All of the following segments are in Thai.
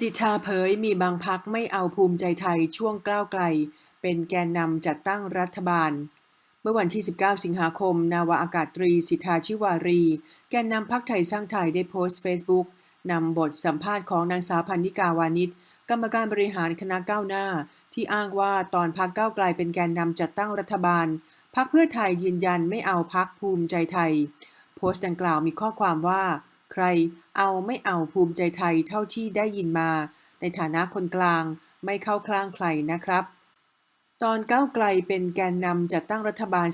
สิทธาเผยมีบางพักไม่เอาภูมิใจไทยช่วงก้าวไกล เป็นแกนนำจัดตั้งรัฐบาล เมื่อวันที่ 19 สิงหาคม นาวาอากาศตรีสิทธาชิวารี แกนนำพักไทยสร้างไทยได้โพสต์เฟซบุ๊กนำบทสัมภาษณ์ของนางสาวพันนิกาวานิชกรรมการบริหารคณะก้าวหน้า ที่อ้างว่าตอนพักก้าวไกลเป็นแกนนำจัดตั้งรัฐบาล พักเพื่อไทยยืนยันไม่เอาพักภูมิใจไทย โพสต์ดังกล่าวมีข้อความว่า ใครเอาไม่เอาภูมิใจไทยเท่าที่ได้ยินมา ในฐานะคนกลางไม่เข้าคลางใครนะครับ ตอนก้าวไกลเป็นแกนนำจัดตั้งรัฐบาล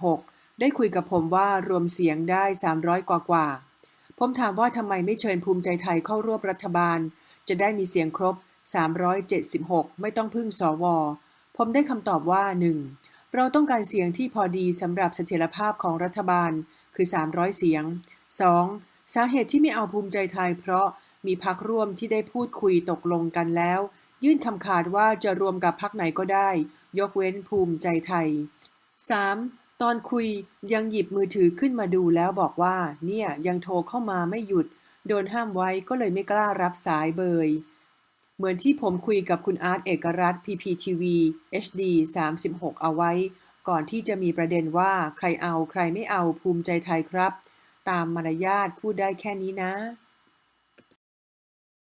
2566 ได้คุยกับผมว่ารวมเสียงได้ 300 กว่ากว่า ผมถามว่าทำไมไม่เชิญภูมิใจไทยเข้าร่วมรัฐบาล จะได้มีเสียงครบ 376 ไม่ต้องพึ่งสว ผมได้คำตอบว่า 1. เราต้องการเสียงที่พอดีสำหรับเสถียรภาพของรัฐบาลคือ 300 เสียง 2. สาเหตุที่ไม่เอาภูมิใจไทยเพราะมีพักร่วมที่ได้พูดคุยตกลงกันแล้ว ยื่นคำขาดว่าจะรวมกับพักไหนก็ได้ ยกเว้นภูมิใจไทย 3. ตอนคุยยังหยิบมือถือขึ้นมาดูแล้วบอกว่า เนี่ยยังโทรเข้ามาไม่หยุด โดนห้ามไว้ก็เลยไม่กล้ารับสายเบย เหมือนที่ผมคุยกับคุณอาร์ตเอกรัตน์ PPTV HD 36 เอาไว้ ก่อนที่จะมีประเด็นว่าใครเอาใครไม่เอาภูมิใจไทยครับ ตามมารยาทพูดได้แค่นี้นะ